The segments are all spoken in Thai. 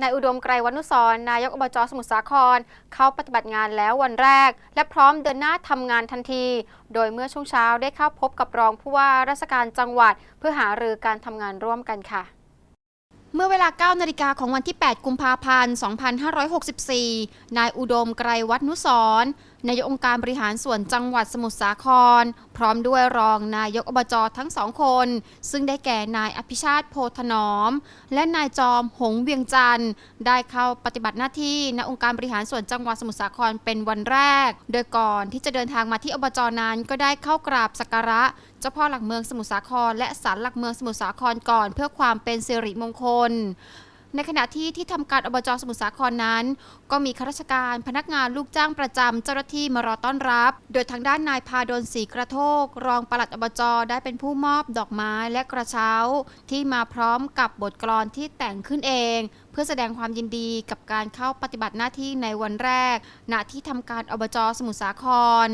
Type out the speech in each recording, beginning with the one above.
นายอุดมไกรวันุสรนายกอบจสมุทรสาคร เข้าปฏิบัติงานแล้ววันแรก และพร้อมเดินหน้าทำงานทันที โดยเมื่อช่วงเช้าได้เข้าพบกับรองผู้ว่าราชการจังหวัด เพื่อหารือการทำงานร่วมกันค่ะ เมื่อเวลา 9 นาฬิกาของวันที่ 8 กุมภาพันธ์ 2564 นายอุดมไกรวัฒนุสรนายกองค์การบริหารส่วนจังหวัดสมุทรสาคร พร้อมด้วยรองนายกอบจทั้งสองคน ซึ่งได้แก่นายอภิชาติโพธนอม และนายจอมหงเวียงจันทร์ได้เข้าปฏิบัติหน้าที่ณองค์การบริหารส่วนจังหวัดสมุทรสาครเป็นวันแรก โดยก่อนที่จะเดินทางมาที่อบจนั้นก็ได้เข้ากราบสักการะ เจ้าพ่อหลักเมืองสมุทรสาคร และศาลหลักเมืองสมุทรสาครก่อน เพื่อความเป็นสิริมงคลในขณะที่ที่ทำการอบจสมุทรสาครนั้น ก็มีข้าราชการพนักงานลูกจ้างประจำเจ้าหน้าที่มารอต้อนรับ โดยทางด้านนายพาดลศรีกระโทก รองปลัดอบจได้เป็นผู้มอบดอกไม้และกระเช้า ที่มาพร้อมกับบทกลอนที่แต่งขึ้นเอง พื่อแสดงความยินดีกับการเข้าปฏิบัติหน้าที่ในวันแรก ณที่ทำการอบจสมุทรสาคร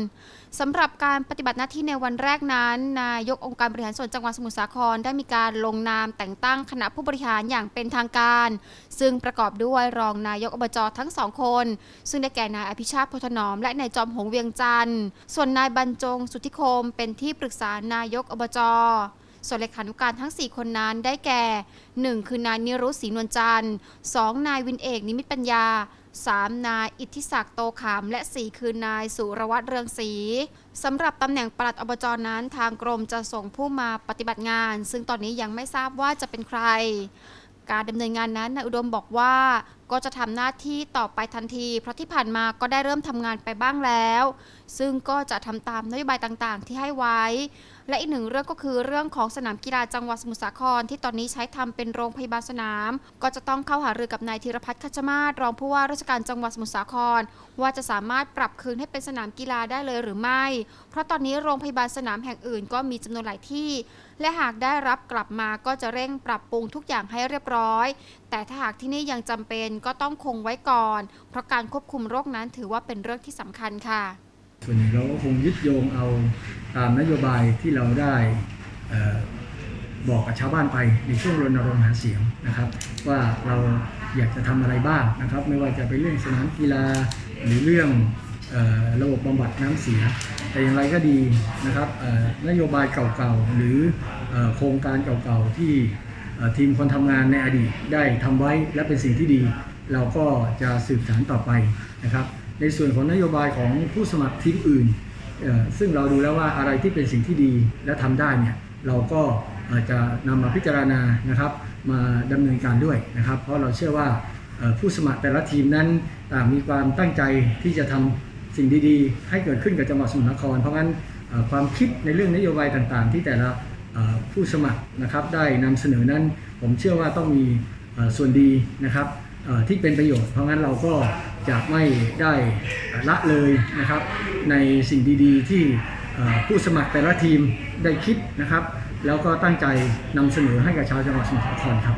สำหรับการปฏิบัติหน้าที่ในวันแรกนั้น นายกองค์การบริหารส่วนจังหวัดสมุทรสาครได้มีการลงนามแต่งตั้งคณะผู้บริหารอย่างเป็นทางการ ซึ่งประกอบด้วยรองนายกอบจทั้งสองคน ซึ่งได้แก่นายอภิชาติพธนอม และนายจอมหงเวียงจันทร์ส่วนนายบรรจงสุทธิคมเป็นที่ปรึกษานายกอบจ ส่วนเลขานุการทั้ง 4 คนนั้นได้แก่ 1. คือนายนิรุศรีนวลจันทร์ 2. นายวินเอกนิมิตปัญญา 3. นายอิทธิศักดิ์โตขาม และ 4 คือนายสุรวัตรเรืองศรีสำหรับตำแหน่งปลัดอบจนั้นทางกรมจะส่งผู้มาปฏิบัติงาน ซึ่งตอนนี้ยังไม่ทราบว่าจะเป็นใคร การดำเนินงานนั้นนายอุดมบอกว่า ก็จะทำหน้าที่ต่อไปทันที เพราะที่ผ่านมาก็ได้เริ่มทำงานไปบ้างแล้ว ซึ่งก็จะทำตามนโยบายต่างๆ ที่ให้ไว้ และอีกหนึ่งเรื่องก็คือเรื่องของสนามกีฬาจังหวัดสมุทรสาครที่ตอนนี้ใช้ทำเป็นโรงพยาบาลสนาม ก็จะต้องเข้าหารือกับนายธีรพัฒน์คัชมาศรองผู้ว่าราชการจังหวัดสมุทรสาคร ว่าจะสามารถปรับคืนให้เป็นสนามกีฬาได้เลยหรือไม่ เพราะตอนนี้โรงพยาบาลสนามแห่งอื่น ก็มีจำนวนหลายที่ และหากได้รับกลับมาก็จะเร่งปรับปรุงทุกอย่างให้เรียบร้อย แต่ถ้าหากที่นี่ยังจำเป็นก็ต้องคงไว้ก่อน เพราะการควบคุมโรคนั้นถือว่าเป็นเรื่องที่สำคัญค่ะ ส่วนหนึ่เราก็คงยึดโยงเอาตามนโยบายที่เราได้อบอกกับชาวบ้านไปในช่วงรณรงค์หาเสียงนะครับ ว่าเราอยากจะทำอะไรบ้างนะครับ ไม่ว่าจะเป็นเรื่องสนามกีฬาหรือเรื่องอระบบบำบัดน้ำเสีย แต่อย่างไรก็ดีนะครับนโยบายเก่าๆหรืออโครงการเก่าๆที่ ทีมคนทำงานในอดีตได้ทำไว้และเป็นสิ่งที่ดี เราก็จะสืบสานต่อไปนะครับในส่วนของนโยบายของผู้สมัครทีมอื่น ซึ่งเราดูแล้วว่าอะไรที่เป็นสิ่งที่ดีและทำได้เนี่ยเราก็อ่อจะนำมาพิจารณานะครับ มาดำเนินการด้วยนะครับ เพราะเราเชื่อว่าผู้สมัครแต่ละทีมนั้นต่างมีความตั้งใจที่จะทำสิ่งดีๆ ให้เกิดขึ้นกับจังหวัดสมุทรสาครเพราะงั้นความคิดในเรื่องนโยบายต่างๆ ที่แต่ละ ผู้สมัครนะครับได้นำเสนอนั้น ผมเชื่อว่าต้องมีส่วนดีนะครับที่เป็นประโยชน์ เพราะงั้นเราก็จะไม่ได้ละเลยนะครับ ในสิ่งดีๆ ที่ผู้สมัครแต่ละทีมได้คิดนะครับ แล้วก็ตั้งใจนำเสนอให้กับชาวจังหวัดสมุทรสาครครับ